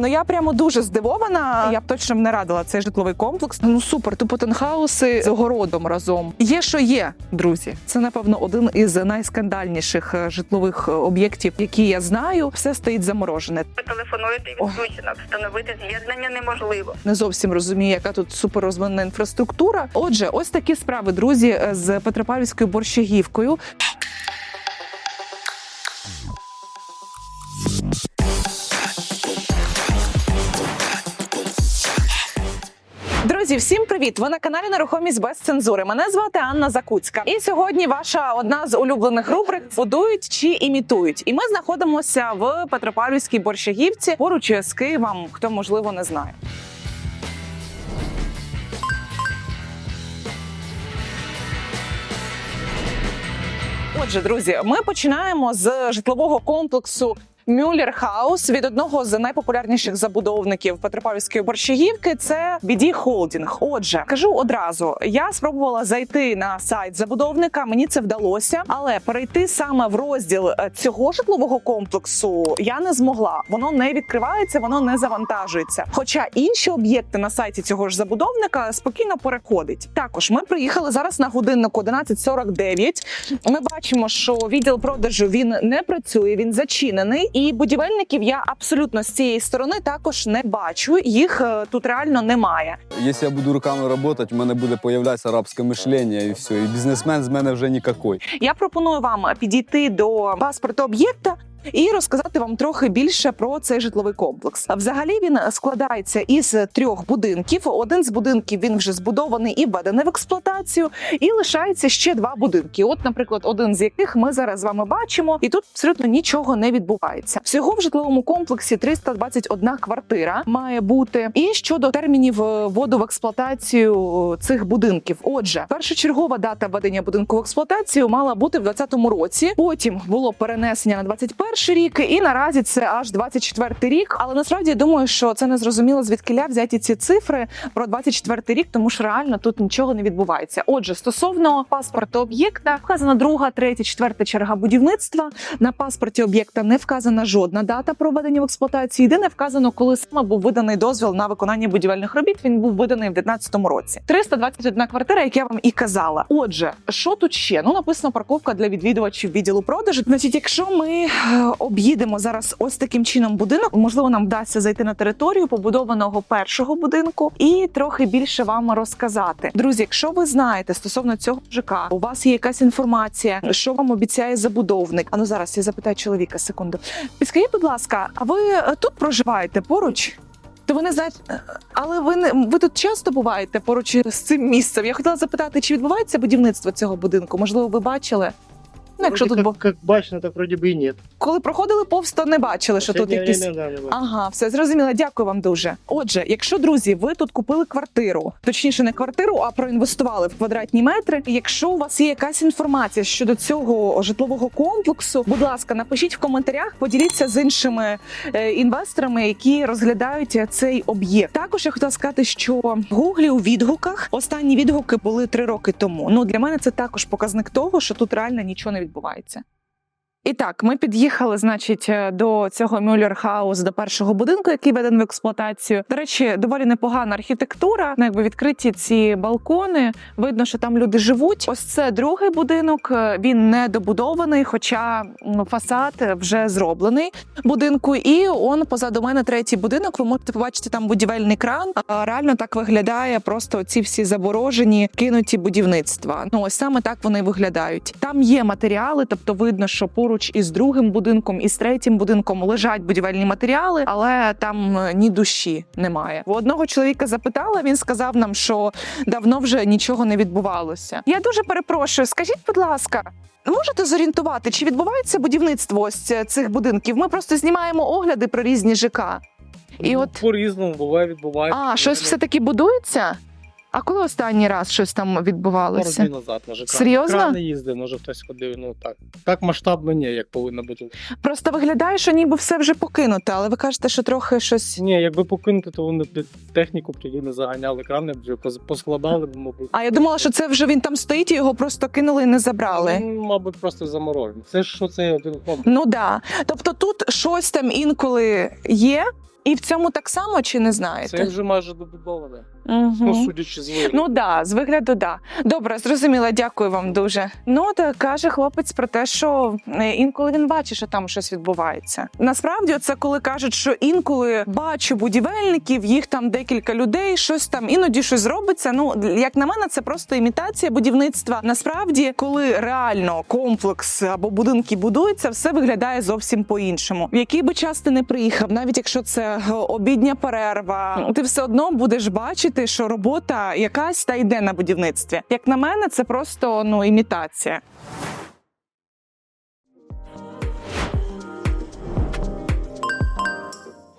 Ну я прямо дуже здивована. Я б точно б не радила цей житловий комплекс. Ну супер, тупо тенхауси з огородом разом. Є, що є, друзі. Це напевно один із найскандальніших е, житлових е, об'єктів, які я знаю. Все стоїть заморожене. Ви телефонуєте Ой. відключено. Встановити з'єднання неможливо. Не зовсім розумію, яка тут суперрозвинена інфраструктура. Отже, ось такі справи, друзі, е, з Петропавлівською борщагівкою. Друзі, всім привіт! Ви на каналі Нерухомість без цензури. Мене звати Анна Закуцька. І сьогодні ваша одна з улюблених рубрик будують чи імітують. І ми знаходимося в Петропавлівській борщагівці поруч з Києвом, хто можливо не знає. Отже, друзі, ми починаємо з житлового комплексу. Мюллер Хаус від одного з найпопулярніших забудовників Петропавлівської борщагівки це BD Холдінг. Отже, кажу одразу: я спробувала зайти на сайт забудовника. Мені це вдалося, але перейти саме в розділ е, цього житлового комплексу я не змогла. Воно не відкривається, воно не завантажується. Хоча інші об'єкти на сайті цього ж забудовника спокійно переходить. Також ми приїхали зараз на годиннику 11.49. Ми бачимо, що відділ продажу він не працює, він зачинений. І будівельників я абсолютно з цієї сторони також не бачу. Їх е, тут реально немає. Якщо я буду руками працювати, в мене буде появлятися арабське мишлення і все. І бізнесмен з мене вже нікакой. Я пропоную вам підійти до паспорту об'єкта. І розказати вам трохи більше про цей житловий комплекс. Взагалі він складається із трьох будинків. Один з будинків він вже збудований і введений в експлуатацію, і лишається ще два будинки. От, наприклад, один з яких ми зараз з вами бачимо, і тут абсолютно нічого не відбувається. Всього в житловому комплексі 321 квартира має бути. І щодо термінів е, вводу в експлуатацію цих будинків, отже, першочергова дата введення будинку в експлуатацію мала бути в 2020 році. Потім було перенесення на 21 рік, і наразі це аж 24 рік. Але насправді я думаю, що це не зрозуміло звідкиля взяті ці цифри про 24 рік, тому що реально тут нічого не відбувається. Отже, стосовно паспорту об'єкта, вказана друга, третя, четверта черга будівництва. На паспорті об'єкта не вказана жодна дата проведення в експлуатації. Єдине вказано, коли саме був виданий дозвіл на виконання будівельних робіт. Він був виданий в 2019 році. 321 квартира, як я вам і казала. Отже, що тут ще? Ну написано парковка для відвідувачів відділу продажу. Значить, якщо ми е, об'їдемо зараз ось таким чином будинок, можливо, нам вдасться зайти на територію побудованого першого будинку і трохи більше вам розказати. Друзі, якщо ви знаєте стосовно цього ЖК, у вас є якась інформація, що вам обіцяє забудовник. А ну зараз я запитаю чоловіка секунду. Підскажіть, будь ласка, а ви е, тут проживаєте поруч? То ви не знаєте, е, але ви не ви тут часто буваєте поруч з цим місцем. Я хотіла запитати, чи відбувається будівництво цього будинку? Можливо, ви бачили? Ну, якщо тут как, бу... как бачно, так вроде бы и нет. коли проходили повз, то не бачили, що тут Последнее якісь. время, да, не бачу. Ага, все зрозуміло. Дякую вам дуже. Отже, якщо друзі, ви тут купили квартиру, точніше, не квартиру, а проінвестували в квадратні метри. Якщо у вас є якась інформація щодо цього житлового комплексу, будь ласка, напишіть в коментарях, поділіться з іншими е, інвесторами, які розглядають цей об'єкт. Також я хотіла сказати, що в гуглі у відгуках останні відгуки були три роки тому. Ну для мене це також показник того, що тут реально нічого не відбувається відбувається. І так, ми під'їхали, значить, е, до цього Мюллер Хаус, до першого будинку, який введений в експлуатацію. До речі, доволі непогана архітектура. Ну, якби відкриті ці балкони. Видно, що там люди живуть. Ось це другий будинок. е, Він не добудований, хоча фасад вже зроблений будинку. І он позаду мене третій будинок. Ви можете побачити там будівельний кран. Реально так виглядає просто ці всі заборожені, кинуті будівництва. Ну ось саме так вони виглядають. Там є матеріали, тобто видно, що поруч із другим будинком і з третім будинком лежать будівельні матеріали, але там е, ні душі немає. У одного чоловіка запитала, він сказав нам, що давно вже нічого не відбувалося. Я дуже перепрошую, скажіть, будь ласка. Можете зорієнтувати, чи відбувається будівництво ось е, цих будинків? Ми просто знімаємо огляди про різні ЖК. І Ну, от по-різному буває, відбувається. а щось все таки будується. А коли останній раз щось там відбувалося? днів назад, може, кран. Серйозно? Кран не їздив, може хтось ходив, ну так. Так масштабно ні, як повинно бути. Просто виглядає, що ніби все вже покинуте, але ви кажете, що трохи щось. Ні, якби покинути, то вони б техніку б не заганяли, крани б вже поз- поскладали б, мабуть. А я думала, що це вже він там стоїть і його просто кинули і не забрали. Ну, мабуть, просто заморожені. Це ж що це один комплекс. Ну да. Тобто тут щось там інколи є. І в цьому так само чи не знаєте? Це вже майже добудоване. Мгм. Ну, судячи з вигляду. Ну да, з вигляду, да. Добре, зрозуміла, дякую вам дуже. Ну так каже хлопець про те, що е, інколи він бачить, що там щось відбувається. Насправді, це коли кажуть, що інколи бачу будівельників, їх там декілька людей, щось там іноді щось робиться. Ну як на мене, це просто імітація будівництва. Насправді, коли реально комплекс або будинки будуються, все виглядає зовсім по-іншому. В який би час ти не приїхав, навіть якщо це е, обідня перерва, ти все одно будеш бачити, що робота якась та йде на будівництві. Як на мене, це просто ну імітація.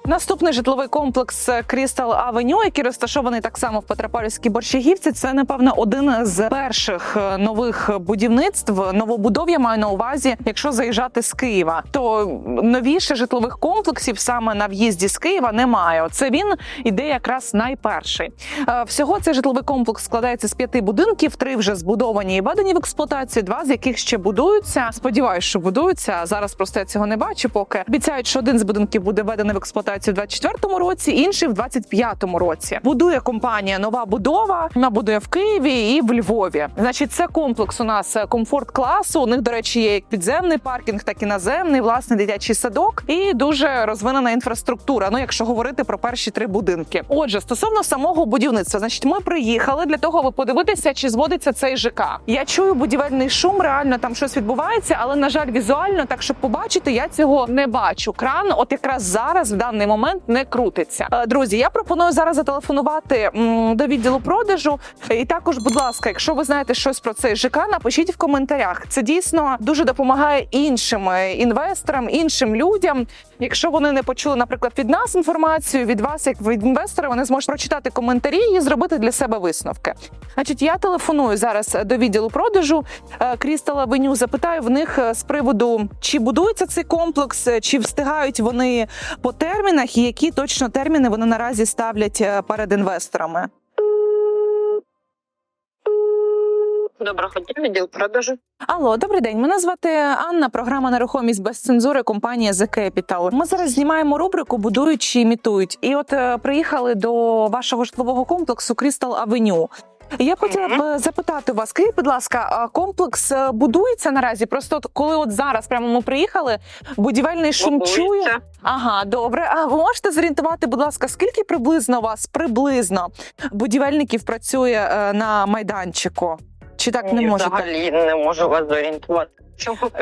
Наступний житловий комплекс Крістал Авеню, який розташований так само в Петропавлівській Борщагівці. Це напевно один з перших е, нових будівництв новобудов. Я маю на увазі, якщо заїжджати з Києва, то новіше житлових комплексів саме на в'їзді з Києва немає. Це він іде якраз найперший. Е, Всього цей житловий комплекс складається з п'яти будинків. Три вже збудовані і введені в експлуатацію. Два з яких ще будуються. Сподіваюсь, що будуються. Зараз просто я цього не бачу. Поки обіцяють, що один з будинків буде введений в експлуатацію у 24-му році, інший в 25-му році. Будує компанія Нова будова. Вона будує в Києві і в Львові. Значить, це комплекс у нас е, комфорт класу. У них, до речі, є як підземний паркінг, так і наземний, власний дитячий садок і дуже розвинена інфраструктура. Ну, якщо говорити про перші три будинки. Отже, стосовно самого будівництва, значить, ми приїхали для того, аби подивитися, чи зводиться цей ЖК. Я чую будівельний шум, реально там щось відбувається, але на жаль, візуально, так щоб побачити, я цього не бачу. Кран, от якраз зараз в даний момент не крутиться. Е, Друзі, я пропоную зараз зателефонувати до відділу продажу. І також, будь ласка, якщо ви знаєте щось про цей ЖК, напишіть в коментарях. Це дійсно дуже допомагає іншим е, інвесторам, іншим людям. Якщо вони не почули, наприклад, від нас інформацію, від вас, як від інвестора, вони зможуть прочитати коментарі і зробити для себе висновки. Значить, я телефоную зараз до відділу продажу Крістал Авеню. Запитаю в них е, з приводу, чи будується цей комплекс, е, чи встигають вони по термінах, і які точно терміни вони наразі ставлять е, перед інвесторами. Доброго дня, відділ продажу. Алло, добрий день. Мене звати Анна. Програма нерухомість без цензури. Компанія The Capital. Ми зараз знімаємо рубрику Будують чи імітують. І от е, приїхали до вашого житлового комплексу Crystal Avenue. Я б хотіла б е, запитати вас, скажіть, будь ласка, комплекс е, будується наразі? Просто от, коли от зараз прямо ми приїхали, будівельний шум. Будується. Ага, добре. А ви можете зорієнтувати, будь ласка, скільки приблизно у вас приблизно будівельників працює е, на майданчику? Чи так не можете? Взагалі не можу вас зорієнтувати.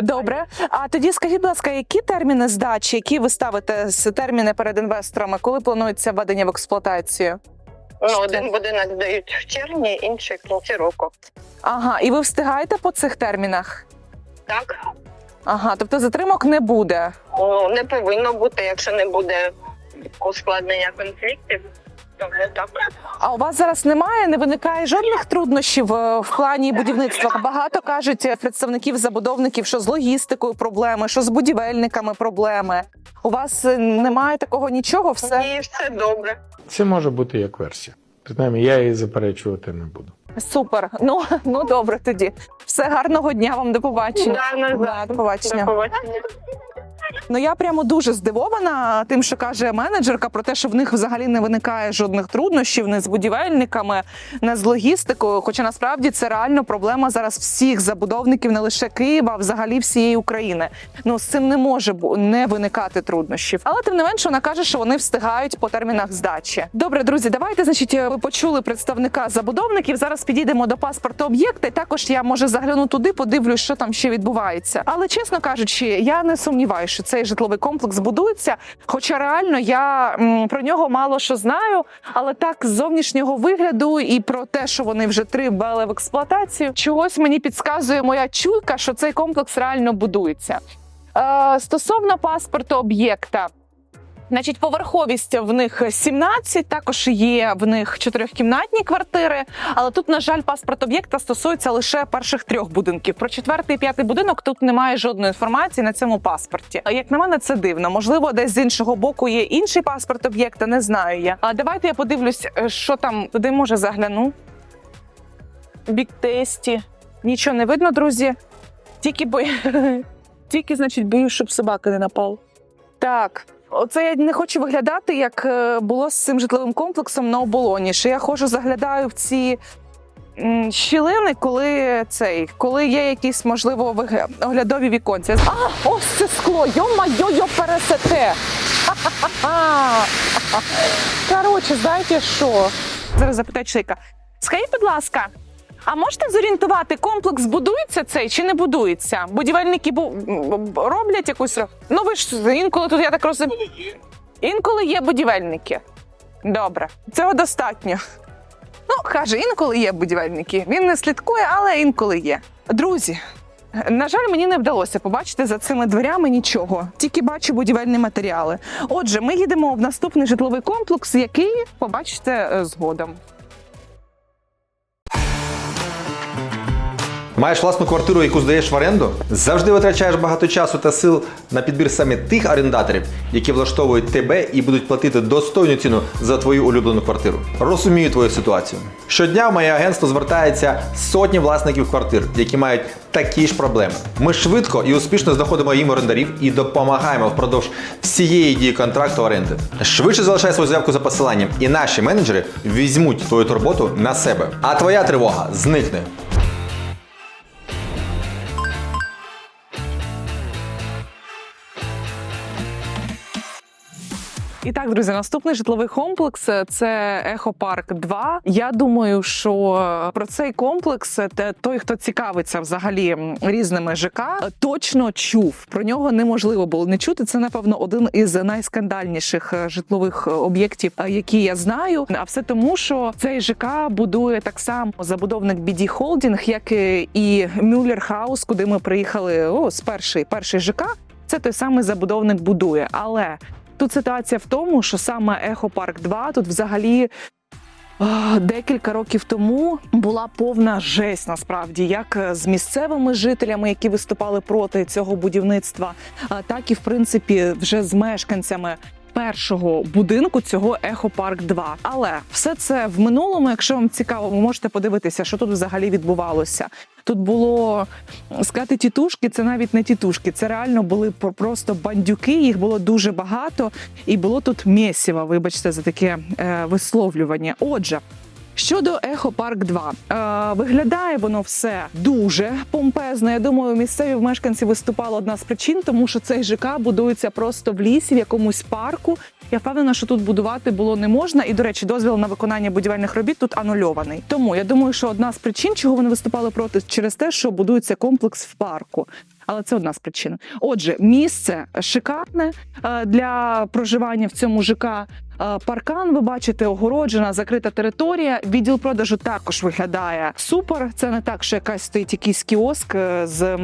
Добре. А тоді скажіть, будь ласка, які терміни здачі, які ви ставите з терміни перед інвесторами, коли планується введення в експлуатацію? Ну, один будинок здають в червні, інший в кінці року. Ага, і ви встигаєте по цих термінах? Так? Ага, тобто затримок не буде. Ну, не повинно бути, якщо не буде ускладнення конфліктів. А у вас зараз немає, не виникає жодних труднощів е, в плані будівництва. Багато кажуть представників забудовників, що з логістикою проблеми, що з будівельниками проблеми. У вас е, немає такого нічого, все І все добре. Це може бути як версія. Принаймні, я її заперечувати не буду. супер. Ну ну добре тоді. Все гарного дня вам до побачення. Да, Да, до побачення. До побачення. Ну я прямо дуже здивована тим, що каже менеджерка, про те, що в них взагалі не виникає жодних труднощів не з будівельниками, не з логістикою. Хоча насправді це реально проблема зараз всіх забудовників, не лише Києва, а взагалі всієї України. Ну з цим не може не виникати труднощів. Але тим не менше вона каже, що вони встигають по термінах здачі. Добре, друзі, давайте, значить, ви почули представника забудовників. Зараз підійдемо до паспорту об'єкта. І також я може загляну туди, подивлюсь, що там ще відбувається. Але чесно кажучи, я не сумніваюся, що цей житловий комплекс будується. Хоча реально я м, про нього мало що знаю, але так з зовнішнього вигляду і про те, що вони вже три бали в експлуатацію, чогось мені підказує моя чуйка, що цей комплекс реально будується. Е, стосовно паспорту об'єкта. Значить, поверховість в них 17, також є в них чотирьохкімнатні квартири. Але тут, на жаль, паспорт об'єкта стосується лише перших трьох будинків. Про четвертий і п'ятий будинок тут немає жодної інформації на цьому паспорті. Як на мене, це дивно. Можливо, десь з іншого боку є інший паспорт об'єкта, не знаю я. А давайте я подивлюсь, е, що там туди може загляну. Бік-тесті. Нічого не видно, друзі. Тільки бо... Тільки, значить, боюсь, щоб собака не напала. Так, Оце я не хочу виглядати, як е, було з цим житловим комплексом на оболоні. Що я хожу, заглядаю в ці щілини, коли цей, коли є якісь, можливо, оглядові віконці. А, ось це скло! Йо-майо, йо пересете! Коротше, знаєте що? Зараз запитаю чоловіка. Скажіть, будь ласка, а можете зорієнтувати, комплекс будується цей чи не будується? Будівельники бу... роблять якусь. Ну ви ж інколи тут, я так розумію. Інколи є будівельники. Добре, цього достатньо. Ну, каже, інколи є будівельники. Він не слідкує, але інколи є. Друзі, на жаль, мені не вдалося побачити за цими дверями нічого, тільки бачу будівельні матеріали. Отже, ми їдемо в наступний житловий комплекс, який побачите е, згодом. Маєш власну квартиру, яку здаєш в оренду? Завжди витрачаєш багато часу та сил на підбір саме тих орендаторів, які влаштовують тебе і будуть платити достойну ціну за твою улюблену квартиру. Розумію твою ситуацію. Щодня в моє агентство звертається сотні власників квартир, які мають такі ж проблеми. Ми швидко і успішно знаходимо їм орендарів і допомагаємо впродовж всієї дії контракту оренди. Швидше залишай свою заявку за посиланням, і наші менеджери візьмуть твою турботу на себе. А твоя тривога зникне. І так, друзі, наступний житловий комплекс е, це Ехопарк 2. Я думаю, що про цей комплекс е, те- той, хто цікавиться взагалі різними ЖК, е, точно чув. Про нього неможливо було не чути. Це напевно один із найскандальніших е, житлових е, об'єктів, е, які я знаю. А все тому, що цей ЖК будує так само забудовник BD Holding, як і- Мюллер Хаус, куди ми приїхали. О, з перший перший ЖК. Це той самий забудовник будує, але Тут ситуація в тому, що саме Ехопарк 2 тут взагалі. Декілька років тому була повна жесть насправді, як е, з місцевими жителями, які виступали проти цього будівництва, так і в принципі вже з мешканцями першого будинку цього Ехопарк 2 Але все це в минулому. Якщо вам цікаво, ви можете подивитися, що тут взагалі відбувалося. Тут було сказати тітушки, це навіть не тітушки, це реально були просто бандюки. Їх було дуже багато, і було тут мєсіво, вибачте, за таке е, висловлювання. Отже. Щодо Ехопарк 2, е, виглядає воно все дуже помпезно. Я думаю, місцеві мешканці виступали одна з причин, тому що цей ЖК будується просто в лісі, в якомусь парку. Я впевнена, що тут будувати було не можна. І, до речі, дозвіл на виконання будівельних робіт тут анульований. Тому я думаю, що одна з причин, чого вони виступали проти, через те, що будується комплекс в парку. Але це одна з причин. Отже, місце шикарне е, для проживання в цьому ЖК. Е, Паркан, ви бачите, огороджена, закрита територія. Відділ продажу також виглядає супер. Це не так, що якась стоїть якийсь кіоск е, з,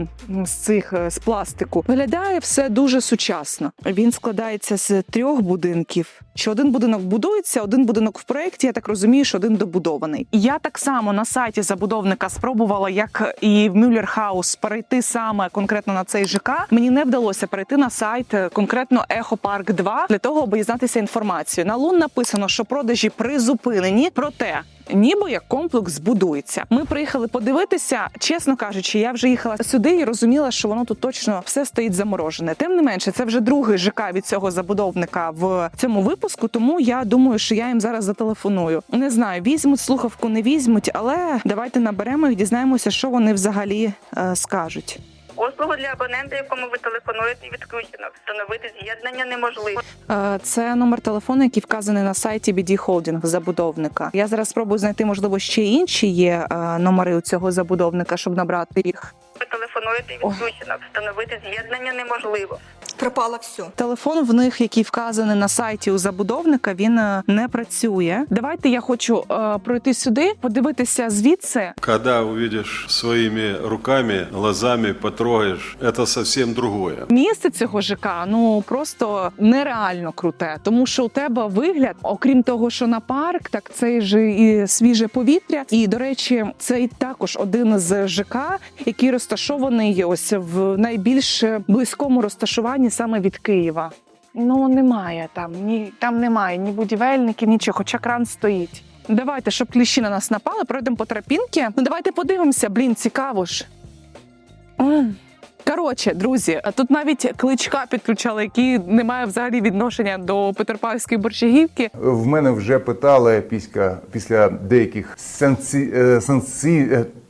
з цих е, з пластику. Виглядає все дуже сучасно. Він складається з трьох будинків. Що один будинок будується, один будинок в проєкті. Я так розумію, що один добудований. Я так само на сайті забудовника спробувала, як і в Мюллер Хаус, перейти саме конкретно на цей ЖК. Мені не вдалося перейти на сайт конкретно Ехопарк 2 для того, аби дізнатися інформацію. На лун написано, що продажі призупинені, проте. Ніби як комплекс будується. Ми приїхали подивитися. Чесно кажучи, я вже їхала сюди і розуміла, що воно тут точно все стоїть заморожене. Тим не менше, це вже другий ЖК від цього забудовника в цьому випуску. Тому я думаю, що я їм зараз зателефоную. Не знаю, візьмуть слухавку, не візьмуть, але давайте наберемо і дізнаємося, що вони взагалі е, скажуть. Послугу для абонента, якому ви телефонуєте, відключено. Встановити з'єднання неможливо. Е, Це номер телефону, який вказаний на сайті BD Holding забудовника. Я зараз спробую знайти, можливо, ще інші є е, номери у цього забудовника, щоб набрати їх. Ви телефонуєте, відключено. Встановити з'єднання неможливо. Пропало все. Телефон в них, який вказаний на сайті у забудовника, він е, не працює. Давайте я хочу е, пройти сюди, подивитися звідси. Когда увидишь своими руками, глазами, потрогаешь, это совсем другое. Місце цього ЖК ну просто нереально круте, тому що у тебе вигляд, окрім того, що на парк, так це ж і свіже повітря. І до речі, це і також один з ЖК, який розташований ось в найбільш близькому розташуванні саме від Києва. Ну немає там, ні там немає ні будівельників, нічого, хоча кран стоїть. Давайте, щоб кліщі на нас напали, пройдемо по тропінки. Ну давайте подивимося, блін, цікаво ж. Коротше, друзі, тут навіть кличка підключали, який не має взагалі відношення до Петерпавської борщагівки. В мене вже питали після, після деяких сенсі, е,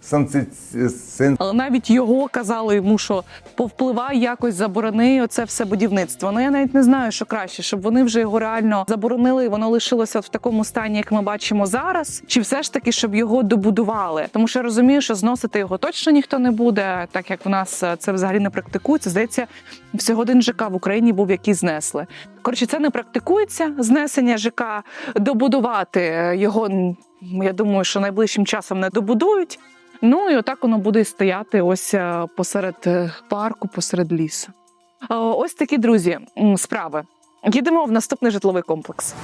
сен, Але навіть його казали йому, що повпливай якось заборони оце все будівництво. Ну я навіть не знаю, що краще, щоб вони вже його реально заборонили, і воно лишилося в такому стані, як ми бачимо зараз, чи все ж таки, щоб його добудували. Тому що я розумію, що зносити його точно ніхто не буде, так як в нас е, це взагалі не практикується. Здається, всього один ЖК в Україні був, який знесли. Коротше, це не практикується знесення ЖК. Добудувати е, його я думаю, що найближчим часом не добудують. Ну і отак воно буде стояти ось е, посеред е, парку, посеред лісу. Е, Ось такі друзі справи. Їдемо в наступний житловий комплекс.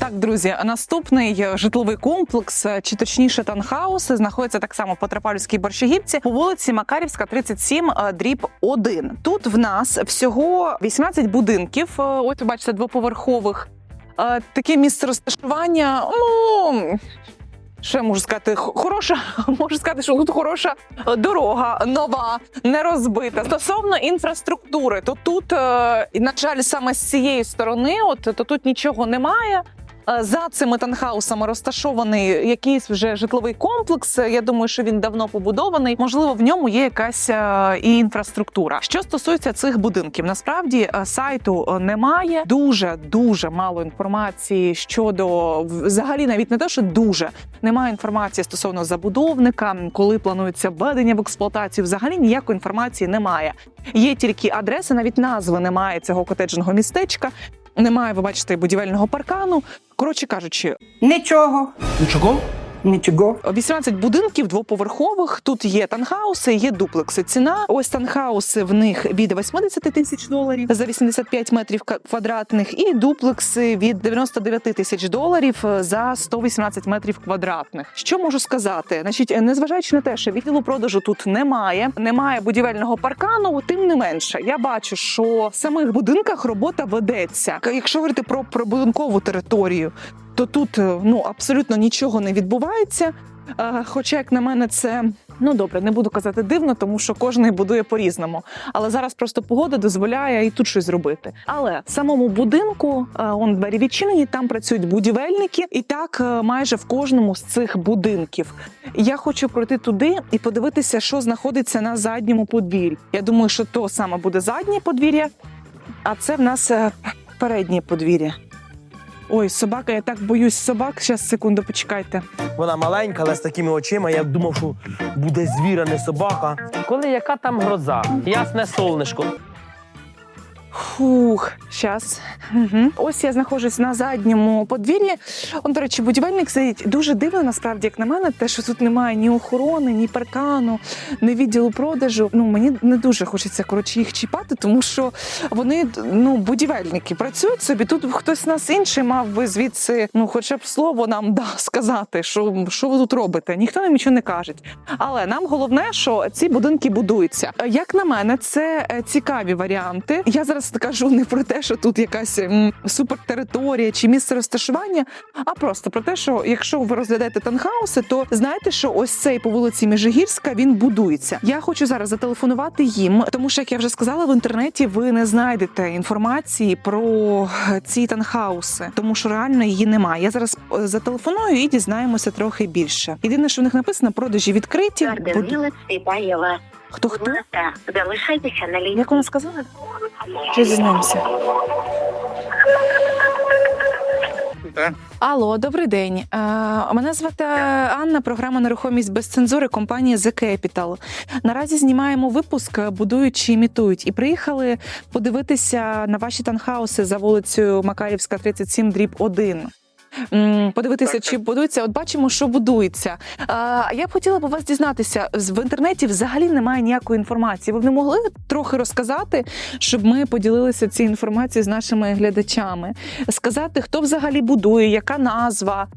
Так, друзі, наступний житловий комплекс, чи точніше танхаус, знаходиться так само в Петропавлівській борщагівці по вулиці Макарівська, 37, е, дріб 1. Тут в нас всього 18 будинків. Ось ви бачите, двоповерхових. Таке місце розташування. Ну що я можу сказати? Хороша, можу сказати, що тут хороша дорога, нова, не розбита. Стосовно інфраструктури, то тут, е, на жаль, саме з цієї сторони, от то тут нічого немає. Е, За цими танхаусами розташований якийсь вже житловий комплекс. Я думаю, що він давно побудований. Можливо, в ньому є якась е, і інфраструктура. Що стосується цих будинків, насправді е, сайту немає. Дуже дуже мало інформації щодо взагалі, навіть не те, що дуже немає інформації стосовно забудовника, коли планується введення в експлуатацію. Взагалі ніякої інформації немає. Є тільки адреси, навіть назви немає цього котеджного містечка. Немає, ви бачите, будівельного паркану. Коротше кажучи, Нічого. Нічого? Нічого. 18 будинків двоповерхових. Тут є танхауси, є дуплекси. Ціна ось танхауси в них від 80 тисяч доларів за 85 метрів квадратних, і дуплекси від 99 тисяч доларів за 118 метрів квадратних. Що можу сказати? Значить, незважаючи на те, що відділу продажу тут немає, немає будівельного паркану. Тим не менше, я бачу, що в самих будинках робота ведеться. Якщо говорити про прибудинкову територію, то тут е, ну абсолютно нічого не відбувається. Хоча, як на мене, це ну добре, не буду казати дивно, тому що кожен будує по-різному. Але зараз просто погода дозволяє і тут щось зробити. Але в самому будинку е, он двері відчинені, там працюють будівельники, і так е, майже в кожному з цих будинків. Я хочу пройти туди і подивитися, що знаходиться на задньому подвір'ї. Я думаю, що то саме буде заднє подвір'я, а це в нас переднє подвір'я. Ой, собака, я так боюсь собак. Зараз секунду, почекайте. Вона маленька, але з такими очима. Я думав, що буде звір, а не собака. Коли яка там гроза? Ясне солнишко. Фух, щас. Угу. Ось я знаходжусь на задньому подвір'ї. Он, до речі, будівельник сидить. Дуже дивно, насправді, як на мене, те, що тут немає ні охорони, ні паркану, ні відділу продажу. Ну мені не дуже хочеться коротше їх чіпати, тому що вони ну будівельники працюють собі. Тут хтось з нас інший мав би звідси, ну хоча б слово нам да сказати, що, що ви тут робите. Ніхто нам нічого не каже. Але нам головне, що ці будинки будуються. Як на мене, це е, цікаві варіанти. Я зараз кажу не про те, що тут якась супертериторія чи місце розташування, а просто про те, що якщо ви розглядаєте танхауси, то знаєте, що ось цей по вулиці Межигірська він будується. Я хочу зараз зателефонувати їм, тому що як я вже сказала, в інтернеті ви не знайдете інформації про е, ці танхауси, тому що реально її немає. Я зараз е, зателефоную і дізнаємося трохи більше. Єдине, що в них написано, продажі відкриті. Буд-. Хто хто? Залишайтеся на лінії. Як вона сказала? Чи дізнаємося? Алло, добрий день. Е, Мене звати Анна, програма нерухомість без цензури компанії The Capital. Наразі знімаємо випуск «Будують чи імітують» і приїхали подивитися на ваші танхауси за вулицею Макарівська, 37, дріб 1. Подивитися, чи будується. От бачимо, що будується. А я б хотіла б у вас дізнатися. В інтернеті взагалі немає ніякої інформації. Ви б не могли трохи розказати, щоб ми поділилися цією інформацією з нашими глядачами? Сказати, хто взагалі будує, яка назва,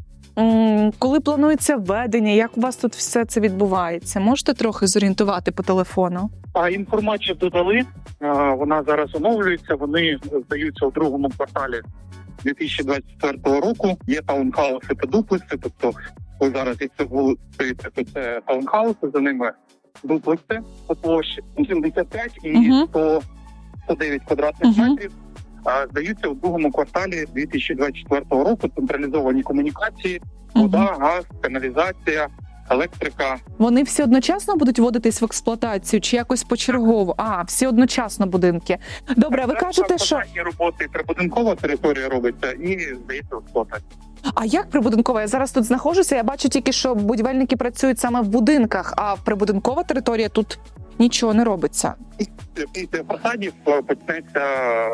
коли планується введення, як у вас тут все це відбувається? Можете трохи зорієнтувати по телефону? А інформацію додали. Вона зараз оновлюється. Вони здаються у другому кварталі 2024 року. Є таунхауси та дуплекси, тобто ви зараз якщо вулицюєте, то це таунхауси, за ними дуплекси по площі 75 і Мгм. 100, 109 квадратних метрів. А, здаються у другому кварталі 2024 року централізовані комунікації, вода, газ, каналізація, електрика. Вони всі одночасно будуть вводитись в експлуатацію чи якось почергово? А, всі одночасно будинки. Добре, ви кажете, що роботи прибудинкова територія робиться і здається в експлуатацію. а як прибудинкова? Я зараз тут знаходжуся. Я бачу тільки, що будівельники працюють саме в будинках, а прибудинкова територія тут нічого не робиться. Після фасадів е, почнеться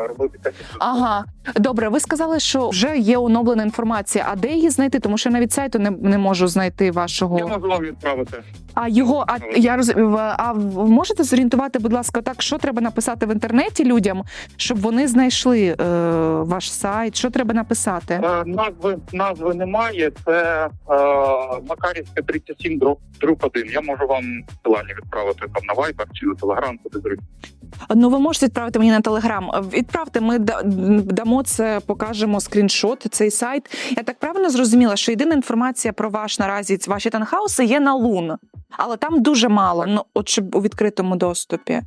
робитися. Ага, добре. Ви сказали, що вже є оновлена інформація. А де її знайти? Тому що я навіть сайту не, не можу знайти Я вашого. можу вам відправити. А його, а я роз... А можете зорієнтувати, будь ласка, так, що треба написати в інтернеті людям, щоб вони знайшли е, ваш сайт? Що треба написати? Е, Назви назви немає. Це е, Макарівська 37 дроб друг 1. Я можу вам посилання відправити там на Viber чи на телеграм, куди зручно. Ну, ви можете відправити мені на телеграм. Відправте, ми дамо це, покажемо скріншот, цей сайт. Я так правильно зрозуміла, що єдина інформація про ваш наразі ваші танхауси є на лун, але там дуже мало. Ну, от щоб у відкритому доступі.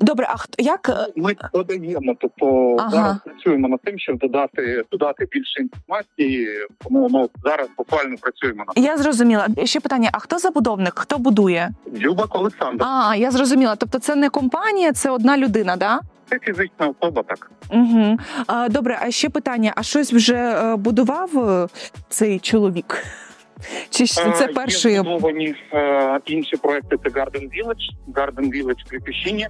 Добре, а хто як е, Ми додаємо, тобто Ага. зараз працюємо над тим, щоб додати додати більше інформації. Тому ну зараз буквально працюємо над я зрозуміла? Ще питання: а хто забудовник? Хто будує? Любак Олександр. А, я зрозуміла. Тобто, це не компанія, це одна людина, да? Це фізична особа, так. Угу. А, добре, а ще питання: а щось вже е, будував е, цей чоловік? Чи це Е, перший? Є збудовані е, інші проекти. Це Garden Village, Garden Village при Піщині.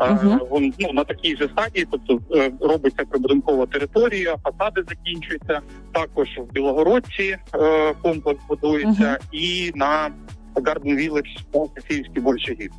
Е, Мгм. Ну на такій же стадії, тобто робиться прибудинкова територія, фасади закінчуються. Також в Білогородці комплекс будується, і на Garden Village по Софіївській Большагів.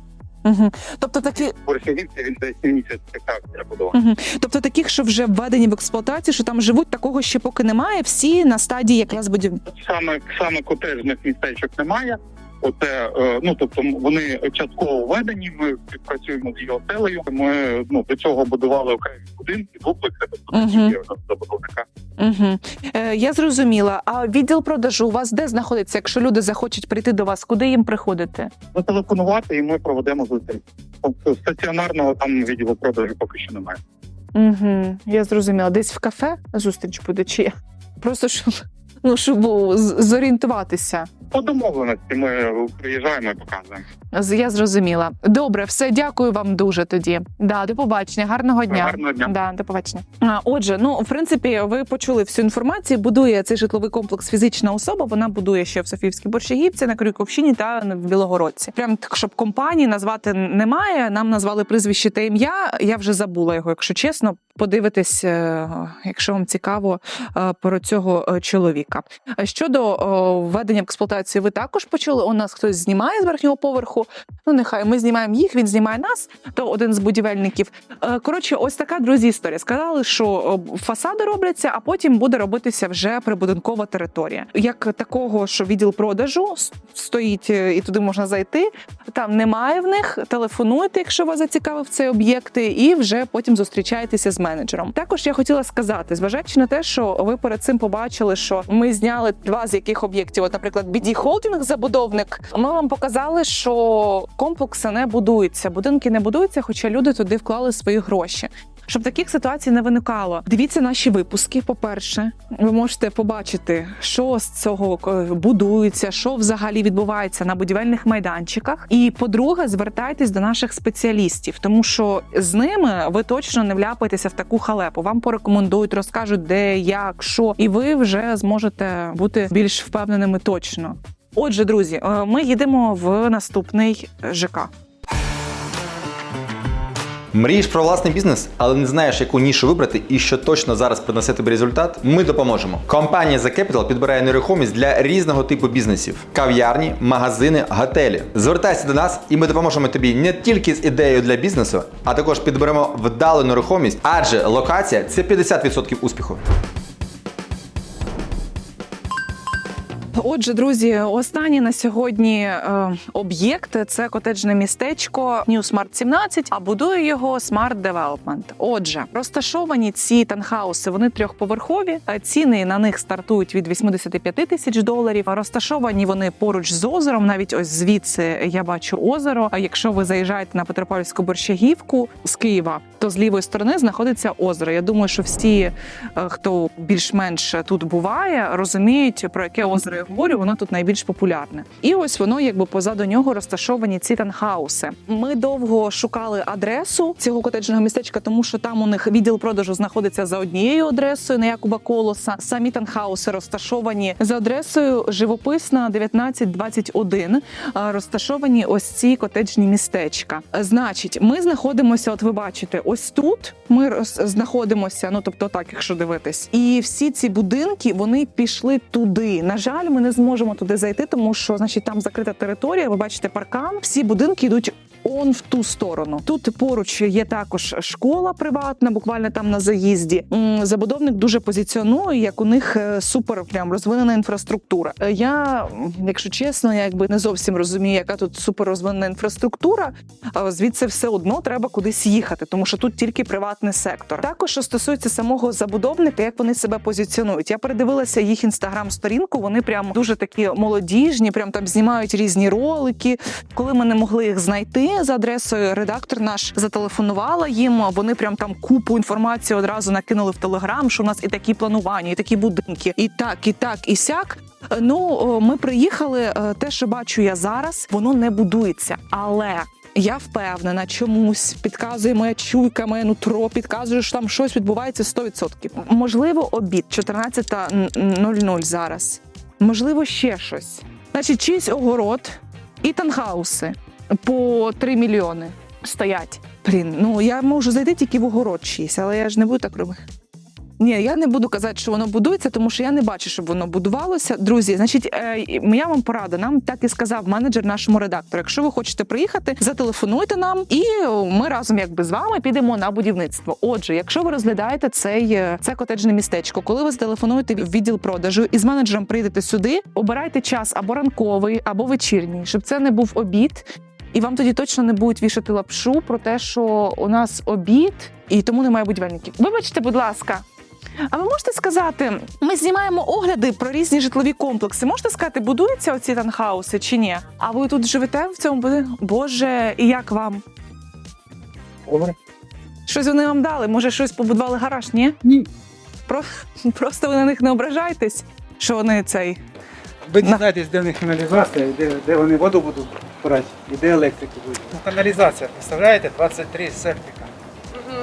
Угу. Тобто такі, Большагівці він десь місяць така будова. угу. тобто таких, що вже введені в експлуатацію, що там живуть, такого ще поки немає. Всі на стадії якраз будів. Саме саме котежних містечок немає. Оце е, ну тобто вони частково введені. Ми співпрацюємо з його оселею. Ми ну до цього будували окремі будинки, дуплекси, тобто нас забудовника. Угу. Е, я зрозуміла. А відділ продажу у вас де знаходиться? Якщо люди захочуть прийти до вас, куди їм приходити? Зателефонувати, і ми проведемо зустріч. Тобто стаціонарного там відділу продажу поки що немає. Угу. Я зрозуміла. Десь в кафе зустріч буде чи як? просто щоб ну щоб зорієнтуватися. По домовленості ми приїжджаємо і показуємо. З- Я зрозуміла. Добре, все, дякую вам дуже тоді. Да, до побачення, гарного дня. Гарного дня. Да, до побачення. А, отже, ну в принципі, ви почули всю інформацію. Будує цей житловий комплекс фізична особа. Вона будує ще в Софіївській Борщагівці, на Крюковщині та в Білогородці. Прям так, щоб компанії назвати немає. Нам назвали прізвище та ім'я. Я вже забула його, якщо чесно. Подивитись, е, якщо вам цікаво е, про цього е, чоловіка. Щодо введення в експлуатацію, ви також почули. У нас хтось знімає з верхнього поверху. Ну нехай ми знімаємо їх, він знімає нас. То один з будівельників. Коротше, ось така друзі історія. Сказали, що фасади робляться, а потім буде робитися вже прибудинкова територія. Як такого, що відділ продажу стоїть і туди можна зайти. Там немає в них. Телефонуйте, якщо вас зацікавив цей об'єкт, і вже потім зустрічаєтеся з менеджером. Також я хотіла сказати, зважаючи на те, що ви перед цим побачили, що ми зняли два з яких об'єктів, от, наприклад, BD Holding, забудовник. Ми вам показали, що комплекси не будуються, будинки не будуються, хоча люди туди вклали свої гроші. Щоб таких ситуацій не виникало, дивіться наші випуски. По-перше, ви можете побачити, що з цього е, будується, що взагалі відбувається на будівельних майданчиках. І по-друге, звертайтесь до наших спеціалістів, тому що з ними ви точно не вляпаєтеся в таку халепу. Вам порекомендують, розкажуть, де, як, що, і ви вже зможете бути більш впевненими точно. Отже, друзі, е, ми їдемо в наступний ЖК. Мрієш про власний бізнес, але не знаєш, яку нішу вибрати і що точно зараз принесе тобі результат? Ми допоможемо. Компанія The Capital підбирає нерухомість для різного типу бізнесів: кав'ярні, магазини, готелі. Звертайся до нас, і ми допоможемо тобі не тільки з ідеєю для бізнесу, а також підберемо вдалу нерухомість, адже локація це 50% успіху. Отже, друзі, останній на сьогодні е, об'єкт це котеджне містечко New Smart 17, а будує його Smart Development. Отже, розташовані ці танхауси, вони трьохповерхові. Е, Ціни на них стартують від 85 тисяч доларів. Розташовані вони поруч з озером. Навіть ось звідси я бачу озеро. А якщо ви заїжджаєте на Петропавлівську борщагівку з Києва, то з лівої сторони знаходиться озеро. Я думаю, що всі, е, хто більш-менш тут буває, розуміють про яке озеро я говорю. Воно тут найбільш популярне. І ось воно, якби позаду нього розташовані ці танхауси. Ми довго шукали адресу цього котеджного містечка, тому що там у них відділ продажу знаходиться за однією адресою на Якуба Колоса. Самі танхауси розташовані за адресою живописна 1921. а, Розташовані ось ці котеджні містечка. Значить, ми знаходимося. От ви бачите, ось тут ми роз- знаходимося. Ну тобто, так, якщо дивитись, і всі ці будинки вони пішли туди. На жаль, ми не зможемо туди зайти, тому що значить там закрита територія. Ви бачите паркан. Всі будинки йдуть. Он в ту сторону. Тут поруч є також школа приватна, буквально там на заїзді. Забудовник дуже позиціонує, як у них е, супер прям розвинена інфраструктура. Е, Я, якщо чесно, я якби не зовсім розумію, яка тут супер розвинена інфраструктура. Звідси все одно треба кудись їхати, тому що тут тільки приватний сектор. Також що стосується самого забудовника, як вони себе позиціонують. Я передивилася їх інстаграм-сторінку. Вони прям дуже такі молодіжні, прям там знімають різні ролики. Коли ми не могли їх знайти за адресою, редактор наш зателефонувала їм. Вони прям там купу інформації одразу накинули в телеграм, що у нас і такі планування, і такі будинки, і так, і так, і сяк. Ну, ми приїхали. е, Те, що бачу я зараз, воно не будується, але. Я впевнена, чомусь підказує моя чуйка, моє нутро, підказує, що там щось відбувається 100%. Можливо, обід 14.00 зараз. Можливо, ще щось. Значить, чийсь огород і танхауси по 3 мільйони стоять. Блін, ну я можу зайти тільки в огород чийсь, але я ж не буду так робити. Ні, я не буду казати, що воно будується, тому що я не бачу, щоб воно будувалося. Друзі, значить, е, моя вам порада. Нам так і сказав менеджер нашому редактору. Якщо ви хочете приїхати, зателефонуйте нам, і ми разом, якби з вами, підемо на будівництво. Отже, якщо ви розглядаєте цей е, це котеджне містечко, коли ви зателефонуєте в відділ продажу і з менеджером прийдете сюди, обирайте час або ранковий, або вечірній, щоб це не був обід. І вам тоді точно не будуть вішати лапшу про те, що у нас обід, і тому немає будівельників. Вибачте, будь ласка. А ви можете сказати, ми знімаємо огляди про різні житлові комплекси. Можете сказати, будуються оці танхауси чи ні? А ви тут живете в цьому будинку? Боже, і як вам? Добре. Щось вони вам дали? Може, щось побудували гараж? Ні? Ні. Про... Просто ви на них не ображаєтесь, що вони цей. Ви дізнаєтесь, де в них каналізація, де, де вони воду будуть брати і де електрики будуть. Ну, каналізація, представляєте, 23 септика. Угу.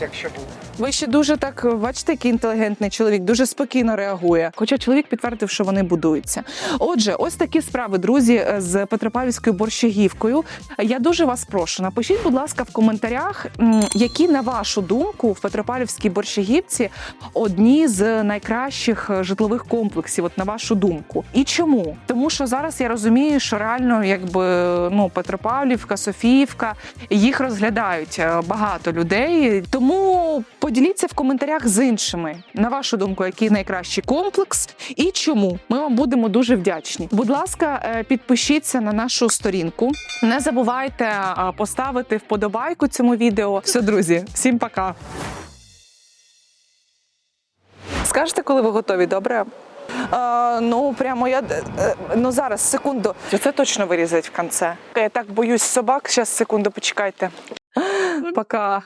Якщо буде. Ви ще дуже так бачите, який інтелігентний чоловік, дуже спокійно реагує. Хоча чоловік підтвердив, що вони будуються. Отже, ось такі справи, друзі, з Петропавлівською борщагівкою. Я дуже вас прошу. Напишіть, будь ласка, в коментарях, які на вашу думку в Петропавлівській борщагівці одні з найкращих е, житлових комплексів. От на вашу думку, і чому? Тому що зараз я розумію, що реально, якби ну Петропавлівка, Софіївка їх розглядають е, багато людей. Тому поділіться в коментарях з іншими. На вашу думку, який найкращий комплекс і чому. Ми вам будемо дуже вдячні. Будь ласка, е, підпишіться на нашу сторінку. Не забувайте е, поставити вподобайку цьому відео. Все, друзі, всім пока. Скажете, коли ви готові, добре? Е, ну, прямо я е, е, ну зараз секунду. Це точно вирізать в кінці. Я так боюсь собак. Зараз секунду, почекайте. Пока.